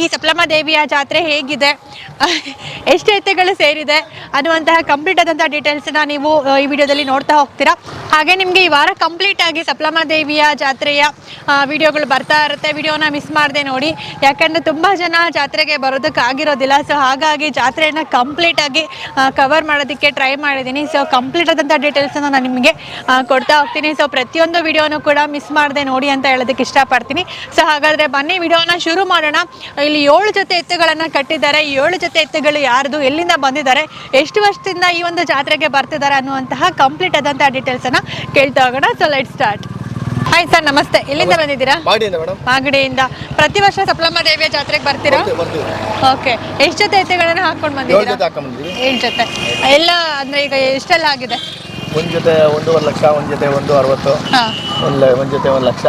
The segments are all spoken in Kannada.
ಈ ಸಪ್ಲಮ್ಮ ದೇವಿಯ ಜಾತ್ರೆ ಹೇಗಿದೆ? ಎಷ್ಟು ಎತ್ತೆಗಳು ಸೇರಿದೆ ಅನ್ನುವಂತಹ ಕಂಪ್ಲೀಟ್ ಆದಂತಹ ಡೀಟೇಲ್ಸ್ನ ನೀವು ಈ ವಿಡಿಯೋದಲ್ಲಿ ನೋಡ್ತಾ ಹೋಗ್ತೀರಾ. ಹಾಗೆ ನಿಮಗೆ ಈ ವಾರ ಕಂಪ್ಲೀಟ್ ಆಗಿ ದೇವಿಯ ಜಾತ್ರೆಯ ವಿಡಿಯೋಗಳು ಬರ್ತಾ ಇರುತ್ತೆ. ವಿಡಿಯೋನ ಮಿಸ್ ಮಾಡದೆ ನೋಡಿ. ಯಾಕಂದರೆ ತುಂಬ ಜನ ಜಾತ್ರೆಗೆ ಬರೋದಕ್ಕೆ ಆಗಿರೋದಿಲ್ಲ ಸೊ ಹಾಗಾಗಿ ಜಾತ್ರೆಯನ್ನು ಕಂಪ್ಲೀಟ್ ಆಗಿ ಕವರ್ ಮಾಡೋದಕ್ಕೆ ಟ್ರೈ ಮಾಡಿದ್ದೀನಿ. ಸೊ ಕಂಪ್ಲೀಟ್ ಆದಂಥ ಡೀಟೇಲ್ಸನ್ನು ನಾನು ನಿಮಗೆ ಕೊಡ್ತಾ ಹೋಗ್ತೀನಿ. ಸೊ ಪ್ರತಿಯೊಂದು ವಿಡಿಯೋನು ಕೂಡ ಮಿಸ್ ಮಾಡದೆ ನೋಡಿ ಅಂತ ಹೇಳೋದಕ್ಕೆ ಇಷ್ಟಪಡ್ತೀನಿ. ಸೊ ಹಾಗಾದರೆ ಬನ್ನಿ, ವಿಡಿಯೋನ ಶುರು ಮಾಡೋಣ. ಇಲ್ಲಿ ಏಳು ಜೊತೆ ಎತ್ತುಗಳನ್ನು ಕಟ್ಟಿದ್ದಾರೆ. ಏಳು ಎತ್ತುಗಳು ಯಾರ್ದು ಎಲ್ಲಿಂದ ಬಂದಿದ್ದಾರೆ ಎಷ್ಟು ವರ್ಷದಿಂದ ಈ ಒಂದು ಜಾತ್ರೆಗೆ ಬರ್ತಿದ್ದಾರೆ ಅನ್ನುವಂತಹ ಕಂಪ್ಲೀಟ್ ಆದಂತಹ ಡೀಟೇಲ್ಸ್ ಅನ್ನ ಕೇಳ್ತಾ ಹೋಗೋಣ. So light start hi sir ನಮಸ್ತೆ. ಎಲ್ಲಿಂದ ಬಂದಿದ್ದೀರಾ? ಮಾಗಡಿಯಿಂದ ಪ್ರತಿ ವರ್ಷ ಸಪ್ಲಮ್ಮ ದೇವಿಯ ಜಾತ್ರೆಗೆ ಬರ್ತೀರಾ? ಓಕೆ ಎಷ್ಟು ಜೊತೆ ಎತ್ತುಗಳನ್ನ ಹಾಕೊಂಡು ಬಂದಿದ್ದೀರಾ? ಏಳು ಜೊತೆ. ಎಲ್ಲ ಅಂದ್ರೆ ಈಗ ಎಷ್ಟೆಲ್ಲ ಆಗಿದೆ? ಒಂದು ಜೊತೆ ಒಂದೂವರೆ ಲಕ್ಷ ಒಂದು ಜೊತೆ ಒಂದು ಅರವತ್ತು ಒಂದು ಒಂದು ಜೊತೆ ಒಂದು ಲಕ್ಷ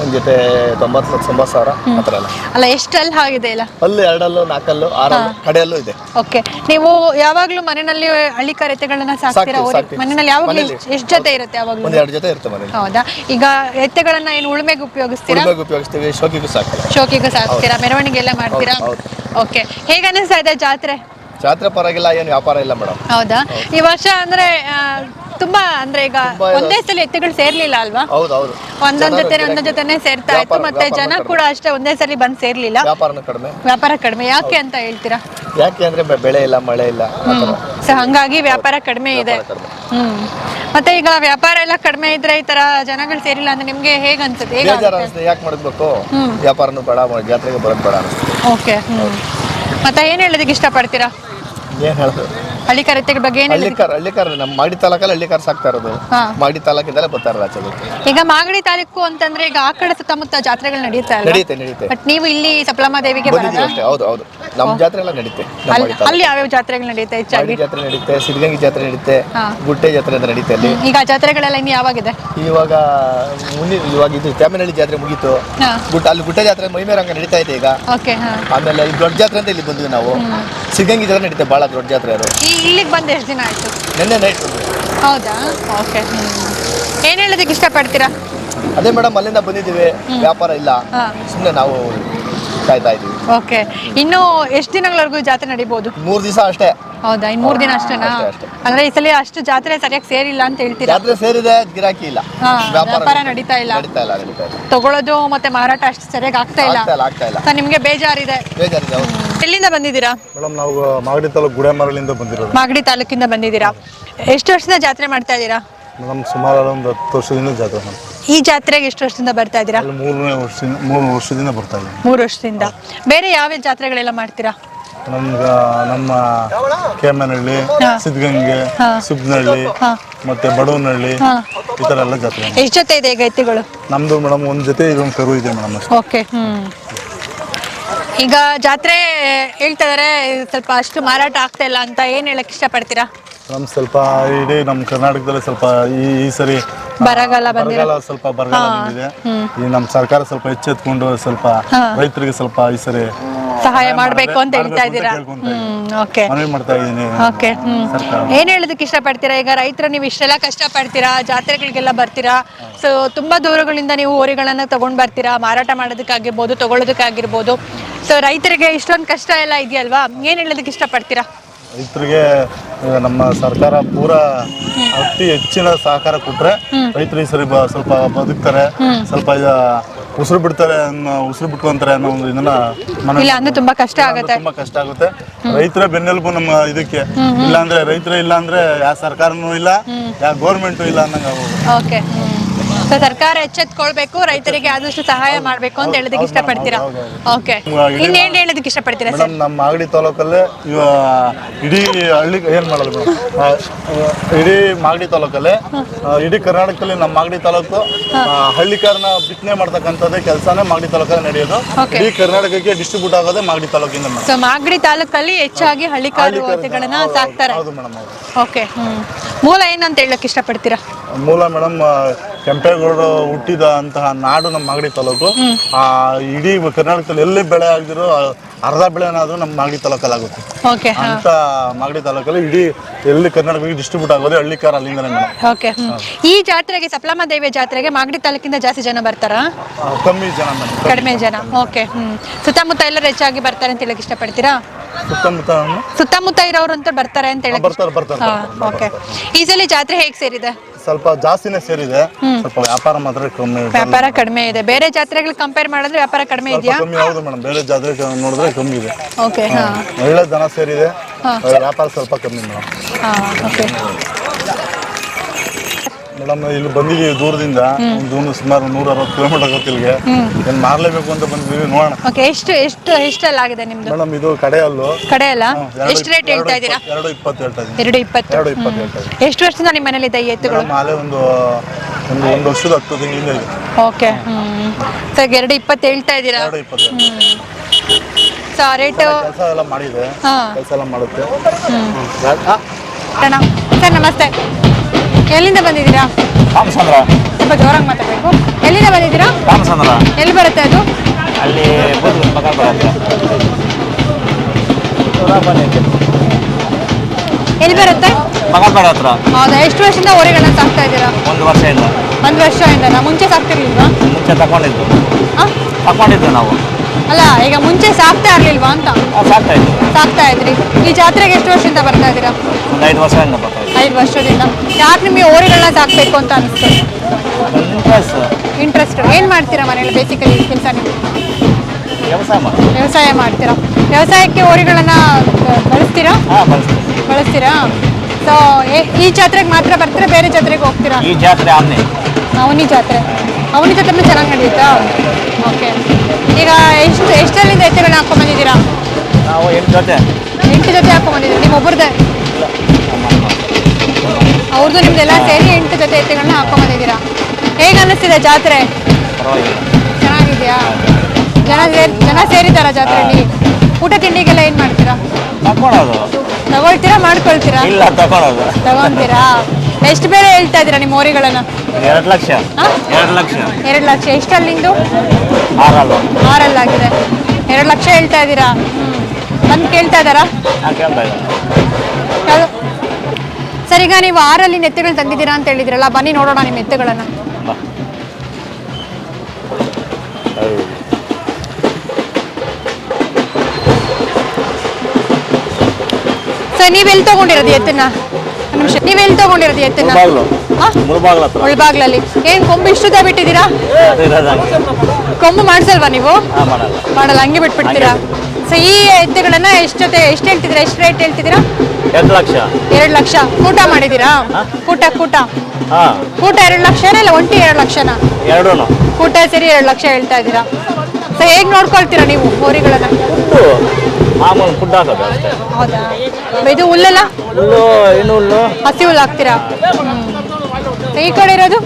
ಒಂದು ಜೊತೆ ತೊಂಬತ್ತು ತೊಂಬತ್ತು ಸಾವಿರ ಆ ಥರ ಎಲ್ಲ. ಅಲ್ಲ ಎಷ್ಟಲ್ಲಿ ಆಗಿದೆ ಇಲ್ಲ? ಅಲ್ಲಿ ಎರಡಲ್ಲೂ ನಾಲ್ಕಲ್ಲೂ ಆರಲ್ಲೂ ಕಡೆಯಲ್ಲೂ ಇದೆ. ಓಕೆ. ನೀವು ಯಾವಾಗ್ಲೂ ಮನೆಯಲ್ಲಿ ಹಳ್ಳಿ ಎತ್ತೆಗಳನ್ನ ಸಾಕ್ತೀರಾ? ಮನೆಯಲ್ಲಿ ಯಾವಾಗ್ಲೂ. ಎಷ್ಟು ಜೊತೆ ಇರುತ್ತೆ ಯಾವಾಗಲೂ? ಒಂದು ಎರಡು ಜೊತೆ ಇರುತ್ತೆ ಮನೇಲಿ ಹೌದಾ? ಈಗ ಎತ್ತೆಗಳನ್ನ ಏನು ಉಳುಮೆಗೆ ಉಪಯೋಗಿಸ್ತೀರಾ? ಉಳುಮೆಗೆ ಉಪಯೋಗಿಸ್ತೀವಿ ಶೋಕಿಗೂ ಸಾಕ್ತೀರಾ ಶೋಕಿಗೂ ಸಾಕ್ತೀರಾ? ಮೆರವಣಿಗೆ ಎಲ್ಲ ಮಾಡ್ತೀರಾ? ಓಕೆ. ಹೇಗೆ ಅನಿಸ್ತಾ ಇದೆ ಜಾತ್ರೆ? ಜಾತ್ರೆ ಪರವಾಗಿಲ್ಲ ಏನು ವ್ಯಾಪಾರ ಇಲ್ಲ ಮೇಡಮ್. ಹೌದಾ? ಈ ವರ್ಷ ಅಂದ್ರೆ ತುಂಬಾ ಅಂದ್ರೆ ಈಗ ಒಂದೇ ಸಲ ಎತ್ತುಗಳು ಸೇರ್ಲಿಲ್ಲ ಅಲ್ವಾ? ಹೌದು ಹೌದು. ಒಂದೊಂದ್ ಜೊತೆ ಒಂದೊಂದ್ ಜೊತೆನೆ ಸೇರ್ತಾ ಇತ್ತು ಮತ್ತೆ ಜನ ಕೂಡ ಅಷ್ಟೇ ಒಂದೇ ಸಲ ಬಂದ್ ಸೇರ್ಲಿಲ್ಲ. ವ್ಯಾಪಾರನೂ ಕಡಿಮೆ. ವ್ಯಾಪಾರ ಕಡಿಮೆ. ಯಾಕೆ ಅಂತ ಹೇಳ್ತೀರಾ? ಯಾಕೆ ಅಂದ್ರೆ ಬೆ- ಬೆಳೆ ಇಲ್ಲ ಮಳೆ ಇಲ್ಲ ಆ ಥರ. ಸೊ ಹಂಗಾಗಿ ವ್ಯಾಪಾರ ಕಡಿಮೆ ಇದೆ. ವ್ಯಾಪಾರ ಕಡಿಮೆ. ಹ್ಮ್. ಮತ್ತೆ ಈಗ ವ್ಯಾಪಾರ ಎಲ್ಲ ಕಡಿಮೆ ಇದ್ರೆ ಈ ತರ ಜನಗಳು ಸೇರಿಲ್ಲ ಅಂದ್ರೆ ನಿಮ್ಗೆ ಹೇಗ್ ಅನ್ಸುತ್ತೆ ಹೇಗ ಬೇಜಾರು ಅನಿಸ್ತದೆ ಯಾಕೆ ಮಾಡಬೇಕು ವ್ಯಾಪಾರನು ಬೇಡ ಮ- ಜಾತ್ರೆಗೆ ಬರೋದು ಬೇಡ ಅನಿಸ್ತದೆ ಓಕೆ ಹ್ಮ್. ಮತ್ತೆ ಏನ್ ಹೇಳೋದಕ್ಕೆ ಇಷ್ಟಪಡ್ತೀರಾ? ಏನು ಹೇಳೋದು? ಹಳ್ಳಿ ಕರೆತೆಗಳ ಬಗ್ಗೆ ಏನ್ ಹಳ್ಳಿಕಾರ ಹಳ್ಳಿಕಾರ ಹಳ್ಳಿಕಾರ್ ನಮ್ಮ ಮಾಡಿ ತಾಲೂಕಲ್ಲಿ ಹಳ್ಳಿಕಾರ್ ಸಾಕ್ತಾ ಇರೋದು. ಮಾಡಿ ಮಾಗಡಿ ತಾಲೂಕಿಂದಲೇ ಬರ್ತಾರಲ್ಲ ಆಚೆಗೆ ಈಗ ಮಾಗಡಿ ತಾಲೂಕು ಅಂತಂದ್ರೆ ಈಗ ಆ ಕಡೆ ಸುತ್ತಮುತ್ತ ಜಾತ್ರೆಗಳು ನಡೆಯುತ್ತೆ ನಡೆಯುತ್ತೆ ನಡೆಯುತ್ತೆ ಬಟ್ ನೀವು ಇಲ್ಲಿ ಸಪ್ಲಮ್ಮ ದೇವಿಗೆ ಬಂದಿದ್ದೀವಿ ಅಷ್ಟೇ ಹೌದು ಹೌದು. ನಮ್ಮ ಜಾತ್ರೆ ಎಲ್ಲ ನಡೀತೆ. ನಮ್ಮ ಅಲ್ಲಿ ಮಾಗಡಿ ತಾಲೂಕು. ಅಲ್ಲಿ ಯಾವ್ಯಾವ ಜಾತ್ರೆಗಳು ನಡೆಯುತ್ತೆ ಹೆಚ್ಚಾಗಿ? ಜಾತ್ರೆ ನಡೀತೆ ಸಿದ್ಧಗಂಗೆ ಜಾತ್ರೆ ನಡೀತೆ ಹಾ. ಗುಟ್ಟೆ ಜಾತ್ರೆ ಅಂತ ನಡೀತೆ ಅಲ್ಲಿ. ಈಗ ಆ ಜಾತ್ರೆಗಳೆಲ್ಲ ಇನ್ನು ಯಾವಾಗಿದೆ? ಇವಾಗ ಮುನಿ ಇವಾಗ ಇದು ತ್ಯಾಮನಹಳ್ಳಿ ಜಾತ್ರೆ ಮುಗೀತು. ಹಾ. ಗುಟ್ಟ ಅಲ್ಲಿ ಗುಟ್ಟೆ ಜಾತ್ರೆ ಮೈಮೇರಂಗ ನಡೀತಾ ಇದೆ ಈಗ. ಓಕೆ ಹಾ. ಆಮೇಲೆ ಈ ದೊಡ್ಡ ಜಾತ್ರೆ ಅಂತ ಇಲ್ಲಿ ಬಂದ್ವಿ ನಾವು. ಸಿದ್ಧಗಂಗೆ ಜಾತ್ರೆ ನಡೀತೆ ಭಾಳ ದೊಡ್ಡ ಜಾತ್ರೆ ಅದು. ಈ ಇಲ್ಲಿಗೆ ಬಂದು ಎಷ್ಟು ದಿನ ಆಯ್ತು? ನಿನ್ನೆ ನೈಟ್ ಹೌದಾ? ಓಕೆ ಏನು ಹೇಳೋದಕ್ಕೆ ಇಷ್ಟಪಡ್ತೀರಾ? ಅದೇ ಮೇಡಮ್ ಅಲ್ಲಿಂದ ಬಂದಿದ್ದೀವಿ. ವ್ಯಾಪಾರ ಇಲ್ಲ. ಹಾ. ಸುಮ್ಮನೆ ನಾವು ಕಾಯ್ತಾ ಇದೀವಿ ಓಕೆ. ಇನ್ನು ಎಷ್ಟು ದಿನಗಳವರೆಗೂ ಜಾತ್ರೆ ನಡೀಬಹುದು ಮೂರು ದಿವಸ ಅಷ್ಟೇ. ಹೌದಾ? ಇನ್ನು ಮೂರು ದಿನ ಅಷ್ಟೇನಾ? ಅಷ್ಟೇ, ಅಷ್ಟೇ. ಅಂದ್ರೆ ಈ ಸಲ ಅಷ್ಟು ಜಾತ್ರೆ ಸರಿಯಾಗಿ ಸೇರಿಲ್ಲ ಅಂತ ಹೇಳ್ತೀರಾ? ಜಾತ್ರೆ ಸೇರಿದೆ ಗಿರಾಕಿ ಇಲ್ಲ. ಹಾ, ವ್ಯಾಪಾರ ನಡೀತಾ ಇಲ್ಲ. ನಡೀತಾ ಇಲ್ಲ ನಡೀತಾ ಇಲ್ಲ. ತಗೊಳ್ಳೋದು ಮತ್ತೆ ಮಾರಾಟ ಅಷ್ಟು ಸರಿಯಾಗಿ ಆಗ್ತಾ ಇಲ್ಲ. ಆಗ್ತಾ ಇಲ್ಲ ಆಗ್ತಾ ಇಲ್ಲ. ಸೊ ನಿಮ್ಗೆ ಬೇಜಾರಿದೆ. ಬೇಜಾರಿದೆ ಹೌದು. ಎಲ್ಲಿಂದ ಬಂದಿದ್ದೀರಾ? ಮೇಡಮ್ ನಾವು ಮಾಗಡಿ ತಾಲೂಕು ಗುಡೆಮರಳಿಂದ ಬಂದಿರೋದು. ಮಾಗಡಿ ತಾಲೂಕಿಂದ ಬಂದಿದ್ದೀರಾ? ಎಷ್ಟು ವರ್ಷದಿಂದ ಜಾತ್ರೆ ಮಾಡ್ತಾ ಇದ್ದೀರಾ? ಮೇಡಮ್ ಸುಮಾರು ಒಂದು ಹತ್ತು ವರ್ಷದಿಂದ ಜಾತ್ರೆ ಈ ಜಾತ್ರೆಗೆ ಎಷ್ಟು ವರ್ಷದಿಂದ ಬರ್ತಾ ಇದ್ದೀರಾ? ಅಲ್ಲಿ ಮೂರನೇ ವರ್ಷದಿಂದ ಮೂರು ವರ್ಷದಿಂದ ಬರ್ತಾ ಇದ್ದೀನಿ ಮೂರು ವರ್ಷದಿಂದ. ಬೇರೆ ಯಾವ ಜಾತ್ರೆಗಳೆಲ್ಲ ಮಾಡ್ತೀರಾ? ನಮ್ಗ ನಮ್ಮ ಕೇಮನಹಳ್ಳಿ ಹಾ. ಸಿದ್ಧಗಂಗೆ ಹಾ. ಸುಬ್ನಹಳ್ಳಿ ಹಾ. ಮತ್ತೆ ಬಡವನಹಳ್ಳಿ ಹಾ. ಈ ಥರ ಎಲ್ಲ ಜಾತ್ರೆ ಎಷ್ಟು ಜೊತೆ ಇದೆ ಈಗ ಎತ್ತುಗಳು ನಮ್ದು ಮೇಡಮ್ ಒಂದು ಜೊತೆ ಇದೊಂದು ಕರು ಇದೆ ಮೇಡಮ್ ಅಷ್ಟೇ. Okay hmm. ಈಗ ಜಾತ್ರೆ ಹೇಳ್ತಾ ಇದಾರೆ ಸ್ವಲ್ಪ ಅಷ್ಟು ಮಾರಾಟ ಆಗ್ತಾ ಇಲ್ಲ ಅಂತ ಏನ್ ಹೇಳಕ್ ಇಷ್ಟಪಡ್ತೀರಾ? ನಮ್ ಸ್ವಲ್ಪ ಇಡೀ ನಮ್ ಕರ್ನಾಟಕದಲ್ಲಿ ಸ್ವಲ್ಪ ಈ ಈ ಸರಿ ಬರಗಾಲ ಬಂದಿರೋ ಬರಗಾಲ ಸ್ವಲ್ಪ ಬರಗಾಲ ಬಂದಿದೆ. ಈ ನಮ್ ಸರ್ಕಾರ ಸ್ವಲ್ಪ ಎಚ್ಚೆತ್ಕೊಂಡು ಸ್ವಲ್ಪ ರೈತರಿಗೆ ಸ್ವಲ್ಪ ಈ ಸರಿ ಸಹಾಯ ಮಾಡ್ಬೇಕು ಅಂತ ಹೇಳ್ತಾ ಇದ್ದೀರಾ? Hmm okay. ಮನವಿ ಮಾಡ್ತಾ ಇದ್ದೀನಿ. Okay hmm. ಏನ್ ಹೇಳೋದಕ್ಕೆ ಇಷ್ಟಪಡ್ತೀರಾ? ಈಗ ರೈತರ ನೀವು ಇಷ್ಟೆಲ್ಲ ಕಷ್ಟ ಪಡ್ತೀರಾ ಜಾತ್ರೆಗಳಿಗೆಲ್ಲ ಬರ್ತೀರಾ? ಸೊ ತುಂಬಾ ದೂರಗಳಿಂದ ನೀವು ಹೋರಿಗಳನ್ನ ತಗೊಂಡ್ ಬರ್ತೀರಾ? ಮಾರಾಟ ಮಾಡೋದಕ್ಕಾಗಿರ್ಬೋದು ತಗೊಳ್ಳೋದಕ್ಕಾಗಿರ್ಬೋದು. ಸೊ ರೈತರಿಗೆ ಇಷ್ಟೊಂದು ಕಷ್ಟ ಎಲ್ಲ ಇದೆಯಲ್ವಾ? ಏನ್ ಹೇಳೋದಕ್ಕೆ ಇಷ್ಟಪಡ್ತೀರಾ? ರೈತರಿಗೆ ನಮ್ಮ ಸರ್ಕಾರ ಪೂರಾ ಅತಿ ಹೆಚ್ಚಿನ ಸಹಕಾರ ಕೊಟ್ರೆ ರೈತರು ಸರಿ ಸ್ವಲ್ಪ ಬದುಕ್ತಾರೆ. ಸ್ವಲ್ಪ ಉಸಿರು ಬಿಡ್ತಾರೆ ಅನ್ನೋ ಉಸಿರು ಬಿಟ್ಕೊಂತಾರೆ ಅನ್ನೋ ಒಂದು ಇದನ್ನ ಮನವಿ ಇಲ್ಲ ಅಂದ್ರೆ ತುಂಬಾ ಕಷ್ಟ ಆಗುತ್ತೆ. ತುಂಬಾ ಕಷ್ಟ ಆಗುತ್ತೆ. ರೈತರ ಬೆನ್ನೆಲುಬು ನಮ್ಮ ಇದಕ್ಕೆ. ಇಲ್ಲಾಂದ್ರೆ ರೈತರ ಇಲ್ಲ ಅಂದ್ರೆ ಯಾವ ಸರ್ಕಾರನೂ ಇಲ್ಲ ಯಾವ ಗೌರ್ಮೆಂಟು ಇಲ್ಲ ಅನ್ನಂಗ ಓಕೆ ಸೊ ಸರ್ಕಾರ ಎಚ್ಚೆತ್ಕೊಳ್ಬೇಕು ರೈತರಿಗೆ ಆದಷ್ಟು ಸಹಾಯ ಮಾಡ್ಬೇಕು ಅಂತ ಹೇಳೋದಕ್ಕೆ ಇಷ್ಟಪಡ್ತೀರಾ? ಓಕೆ. ಇನ್ನೇನು ಹೇಳೋದಕ್ಕೆ ಇಷ್ಟಪಡ್ತೀರಾ ಸರ್? ಮೇಡಮ್ ನಮ್ಮ ಮಾಗಡಿ ತಾಲೂಕಲ್ಲೇ ಇವ ಇಡೀ ಹಳ್ಳಿ ಏನ್ ಮಾಡೋದು ಮೇಡಮ್? ಆ, ಇಡೀ ಮಾಗಡಿ ತಾಲೂಕಲ್ಲೇ ಆ, ಇಡೀ ಕರ್ನಾಟಕದಲ್ಲಿ ನಮ್ಮ ಮಾಗಡಿ ತಾಲೂಕು ಆ, ಹಳ್ಳಿಕಾರನ ಬಿತ್ತನೆ ಮಾಡ್ತಕ್ಕಂಥದ್ದೇ ಕೆಲಸನೇ ಮಾಗಡಿ ತಾಲೂಕಲ್ಲಿ ನಡೆಯೋದು. Okay. ಇಡೀ ಕರ್ನಾಟಕಕ್ಕೆ ಡಿಸ್ಟ್ರಿಬ್ಯೂಟ್ ಆಗೋದೇ ಮಾಗಡಿ ತಾಲೂಕಿಂದ ಮೇಡಮ್. ಸೊ ಮಾಗಡಿ ತಾಲೂಕಲ್ಲಿ ಹೆಚ್ಚಾಗಿ ಹಳ್ಳಿಕಾರು ಹೊತ್ತಿಗಳನ್ನ ಸಾಕ್ತಾರೆ. ಹೌದು ಮೇಡಮ್ ಓಕೆ ಹ್ಮ್. ಮೂಲ ಏನಂತ ಹೇಳಕ್ ಇಷ್ಟಪಡ್ತೀರಾ? ಮೂಲ ಮೇಡಮ್ ಕೆಂಪೇಗೌಡರು ಹುಟ್ಟಿದ ಅಂತಹ ನಾಡು ನಮ್ಮ ಮಾಗಡಿ ತಾಲೂಕು. ಆ ಇಡೀ ಕರ್ನಾಟಕದಲ್ಲಿ ಎಲ್ಲಿ ಬೆಳೆ ಆಗಿದ್ರು ಅರ್ಧ ಬೆಳೆನಾದ್ರೂ ನಮ್ಮ ಮಾಗಡಿ ತಾಲೂಕಲ್ಲಿ ಆಗುತ್ತೆ ಓಕೆ ಅಂತ ಮಾಗಡಿ ತಾಲೂಕಲ್ಲಿ ಇಡೀ ಎಲ್ಲಿ ಕರ್ನಾಟಕಕ್ಕೆ ಡಿಸ್ಟ್ರಿಬ್ಯೂಟ್ ಆಗೋದು ಹಳ್ಳಿಕಾರ ಅಲ್ಲಿಂದನೇ ಮೇಡಮ್. ಓಕೆ ಈ ಜಾತ್ರೆಗೆ ಸಪ್ಲಮ್ಮ ದೇವಿಯ ಜಾತ್ರೆಗೆ ಮಾಗಡಿ ತಾಲೂಕಿಂದ ಜಾಸ್ತಿ ಜನ ಬರ್ತಾರಾ? ಕಮ್ಮಿ ಜನ ಮೇಡಮ್ ಕಡಿಮೆ ಜನ. Okay hmm. ಸುತ್ತಮುತ್ತ ಎಲ್ಲರೂ ಹೆಚ್ಚಾಗಿ ಬರ್ತಾರೆ ಅಂತ ಹೇಳಕ್ ಇಷ್ಟಪಡ್ತೀರಾ? ಸುತ್ತಮುತ್ತ ಸುತ್ತಮುತ್ತ ಇರೋರು ಅಂತ ಬರ್ತಾರೆ ಅಂತ ಹೇಳಿ ಬರ್ತಾರೆ ಬರ್ತಾರೆ, ಓಕೆ ಈ ಸಲ ಜಾತ್ರೆ ಹೇಗೆ ಸೇರಿದೆ? ಸ್ವಲ್ಪ ಜಾಸ್ತಿನೇ ಸೇರಿದೆ. ಸ್ವಲ್ಪ ವ್ಯಾಪಾರ ಮಾತ್ರ ಕಮ್ಮಿ ಇದೆ. ವ್ಯಾಪಾರ ಕಡಿಮೆ ಇದೆ. ಬೇರೆ ಜಾತ್ರೆಗಳು ಕಂಪೇರ್ ಮಾಡಿದ್ರೆ ವ್ಯಾಪಾರ ಕಡಿಮೆ ಇದೆಯಾ? ಕಮ್ಮಿ ಹೌದು ಮೇಡಮ್ ಬೇರೆ ಜಾತ್ರೆ ಕ- ನೋಡಿದ್ರೆ ಕಮ್ಮಿ ಇದೆ. ಓಕೆ ಹಾ. ಒಳ್ಳೆ ಜನ ಸೇರಿದೆ. ವ್ಯಾಪಾರ ಸ್ವಲ್ಪ ಕಮ್ಮಿ ಮೇಡಮ್ ಹಾ ಓಕೆ ಮೇಡಮ್ ಇಲ್ಲಿ ಬಂದಿದ್ದೀವಿ ದೂರದಿಂದ ಒಂದು ಸುಮಾರು ನೂರ ಅರವತ್ತು ಕಿಲೋಮೀಟರ್ ಆಗುತ್ತೆ ಇಲ್ಲಿಗೆ ಏನು ಮಾರ್ಲೇಬೇಕು ಅಂತ ಬಂದಿದ್ದೀವಿ ನೋಡೋಣ. ಓಕೆ ಎಷ್ಟು ಎಷ್ಟು ಎಷ್ಟೆಲ್ಲ ಆಗಿದೆ ನಿಮ್ದು? ಮೇಡಮ್ ಇದು ಕಡೆ ಅಲ್ಲು. ಕಡೆ ಅಲ್ಲ? ಎಷ್ಟು ರೇಟ್ ಹೇಳ್ತಾ ಇದ್ದೀರಾ? ಎರಡು ಇಪ್ಪತ್ತು ಹೇಳ್ತಾ ಇದ್ದೀನಿ. ಎರಡು ಇಪ್ಪತ್ತು. ಎರಡು ಇಪ್ಪತ್ತು ಹೇಳ್ತಾ ಇದ್ದೀನಿ. ಎಷ್ಟು ವರ್ಷದಿಂದ ನಿಮ್ಮ ಮನೇಲಿ ಇದೆ ಈ ಎತ್ತುಗಳು? ಮೇಡಮ್ ಒಂದು ಒಂದು ಒಂದು ವರ್ಷದ ಹತ್ತು ತಿಂಗಳಿಂದ ಇದೆ. ಓಕೆ ಸೊ ಎರಡು ಇಪ್ಪತ್ತು ಹೇಳ್ತಾ ಇದ್ದೀರಾ? ಎರಡು ಇಪ್ಪತ್ತು. So rate? ಕೆಲಸ ಎಲ್ಲ ಮಾಡಿದೆ. ಕೆಲಸ ಎಲ್ಲ ಮಾಡುತ್ತೆ. ಸರ್ ನಮಸ್ತೆ. ಎಲ್ಲಿಂದ ಬಂದಿದ್ದೀರಾ? ರಾಮಚಂದ್ರ. ಸ್ವಲ್ಪ ಜೋರಾಗಿ ಮಾತಾಡಬೇಕು. ಎಲ್ಲಿಂದ ಬಂದಿದ್ದೀರಾ? ರಾಮಚಂದ್ರ. ಎಲ್ಲಿ ಬರುತ್ತೆ ಅದು? ಅಲ್ಲಿ ಬೂದ್ ಮಗ ಬರುತ್ತೆ. ಎಲ್ಲಿ ಬರುತ್ತೆ? ಮಗಲ್ಪಾಡ ಹತ್ರ. ಹೌದಾ ಎಷ್ಟು ವರ್ಷದಿಂದ ಓರಿಗಳನ್ನ ಸಾಕ್ತಾ ಇದ್ದೀರಾ? ಒಂದು ವರ್ಷದಿಂದ. ಒಂದು ವರ್ಷ ವರ್ಷದಿಂದ ಮುಂಚೆ ಸಾಕ್ತಿರ್ಲಿಲ್ವಾ? ಮುಂಚೆ ತಗೊಂಡಿದ್ದು ಆ? ತಗೊಂಡಿದ್ದು ನಾವು. ಅಲ್ಲ ಈಗ ಮುಂಚೆ ಸಾಕ್ತಾ ಇರ್ಲಿಲ್ವಾ ಅಂತ? ಸಾಕ್ತಾ ಇದ್ವಿ. ಸಾಕ್ತಾ ಇದ್ರಿ. ಈ ಜಾತ್ರೆಗೆ ಎಷ್ಟು ವರ್ಷದಿಂದ ಬರ್ತಾ ಇದ್ದೀರಾ? ಒಂದು ಐದು ವರ್ಷದಿಂದ ಬರ್ತಾ ಐದು ವರ್ಷದಿಂದ. ಯಾಕೆ ನಿಮಗೆ ಓರಿಗಳನ್ನ ಸಾಕ್ಬೇಕು ಅಂತ ಅನಿಸ್ತು? ಇಂಟ್ರೆಸ್ಟ್ ಇಂಟ್ರೆಸ್ಟ್ ಏನು ಮಾಡ್ತೀರಾ ಮನೇಲಿ ಬೇಸಿಕಲಿ ಕೆಲಸ ನೀವು? ವ್ಯವಸಾಯ ಮಾಡಿ ವ್ಯವಸಾಯ ಮಾಡ್ತೀರಾ. ವ್ಯವಸಾಯಕ್ಕೆ ಓರಿಗಳನ್ನ ಬಳಸ್ತೀರಾ? ಬಳಸ್ತೀರಾ? ಸೊ ಈ ಜಾತ್ರೆಗೆ ಮಾತ್ರ ಬರ್ತೀರಾ ಬೇರೆ ಜಾತ್ರೆಗೆ ಹೋಗ್ತೀರಾ? ಈ ಜಾತ್ರೆ ಅವನಿ ಜಾತ್ರೆ. ಅವನಿ ಜಾತ್ರೆ ಚೆನ್ನಾಗಿ ನಡೆಯುತ್ತಾ? ಓಕೆ ಈಗ ಎಷ್ಟು ಹಾಕೊಂಡ್ ಬಂದಿದ್ದೀರಾ ನಾವು ಎಂಟು ಜೊತೆ. ಎಂಟು ಜೊತೆ ಹಾಕೊಂಡ್ಬಂದಿದ್ದೀರಾ ನಿಮ್ಮ ಒಬ್ಬರದೇ ಅವ್ರದ್ದು ನಿಮ್ದೆಲ್ಲ ಸೇರಿ ಎಂಟು ಜೊತೆ ಎತ್ತುಗಳನ್ನ ಹಾಕೊಂಡ್ಬಂದಿದ್ದೀರಾ ಹೇಗೆ ಅನ್ನಿಸ್ತಿದೆ ಜಾತ್ರೆ? ಚೆನ್ನಾಗಿದೆಯಾ? ಜನ ಸೇರಿ ಜನ ಸೇರಿದಾರ ಜಾತ್ರೆಯಲ್ಲಿ? ಊಟ ತಿಂಡಿಗೆಲ್ಲ ಏನ್ ಮಾಡ್ತೀರಾ? ತಗೊಳ್ತೀರಾ ಮಾಡ್ಕೊಳ್ತೀರಾ? ಇಲ್ಲ ತಗೊಳ್ಳೋದು ತಗೊಂತೀರಾ? ಎಷ್ಟು ಬೇರೆ ಹೇಳ್ತಾ ಇದ್ದೀರಾ ನಿಮ್ಮ ಓರಿಗಳನ್ನ ಎರಡು ಲಕ್ಷ. ಹಾ? ಎರಡು ಲಕ್ಷ. ಎರಡು ಲಕ್ಷ. ಎಷ್ಟಲ್ಲಿಂದು ಆರಲ್ವ ಆರಲ್ಲಾಗಿದೆ. ಎರಡು ಲಕ್ಷ ಹೇಳ್ತಾ ಇದ್ದೀರಾ? ಬಂದು ಕೇಳ್ತಾ ಇದ್ದಾರಾ? ಸರಿಗ ಯಾವ್ದು? ಸರ್ ಈಗ ನೀವು ಆರಲ್ಲಿ ಎತ್ತುಗಳು ತಂದಿದ್ದೀರಾ ಅಂತ ಹೇಳಿದ್ರಲ್ಲ ಬನ್ನಿ ನೋಡೋಣ ನಿಮ್ಮ ಎತ್ತುಗಳನ್ನ. ಸರಿ ಸರ್ ನೀವು ಎಲ್ಲಿ ತಗೊಂಡಿರೋದು ಎತ್ತನ್ನ? ನಿಮಿಷ. ನೀವು ಎಲ್ಲಿ ತಗೊಂಡಿರೋದು ಎತ್ತನ್ನ? ಹತ್ರ. ಮುಳ್ಬಾಗ್ಲಲ್ಲಿ. ಏನು ಕೊಂಬು ಇಷ್ಟುದ ಬಿಟ್ಟಿದ್ದೀರಾ? ಕೊಂಬು ಮಾಡಿಸಲ್ವಾ ನೀವು? ಮಾಡಲ್ಲ. ಹಂಗೆ ಬಿಟ್ಬಿಡ್ತೀರಾ? ಸೊ ಈ ಎತ್ತುಗಳನ್ನ ಎಷ್ಟೊತ್ತೆ ಎಷ್ಟು ಹೇಳ್ತಿದ್ದೀರಾ? ಎಷ್ಟು ರೇಟ್ ಹೇಳ್ತಿದ್ದೀರಾ? ಎರಡು ಲಕ್ಷ. ಎರಡು ಲಕ್ಷ. ಕೂಟ ಮಾಡಿದ್ದೀರಾ? ಕೂಟ ಕೂಟ. ಕೂಟ ಎರಡು ಲಕ್ಷನ ಇಲ್ಲ ಒಂಟಿ ಎರಡು ಲಕ್ಷನ? ಎರಡೂ ಕೂಟ ಸೇರಿ ಎರಡು ಲಕ್ಷ ಹೇಳ್ತಾ ಇದ್ದೀರಾ? ಸೊ ಹೇಗೆ ನೋಡ್ಕೊಳ್ತೀರಾ ನೀವು ಹೋರಿಗಳನ್ನ? ಮಾಮೂಲು ಫುಡ್ ಹಾಕೋದು ಅಷ್ಟೇ. ಹೌದಾ? ಇದು ಹುಲ್ಲೆಲ್ಲ? ಹುಲ್ಲು ಇನ್ನು ಹುಲ್ಲು. ಹಸಿ ಹುಲ್ಲು ಹಾಕ್ತೀರಾ? ಹ್ಮ್. ಈ ಕಡೆ ಇರೋದು?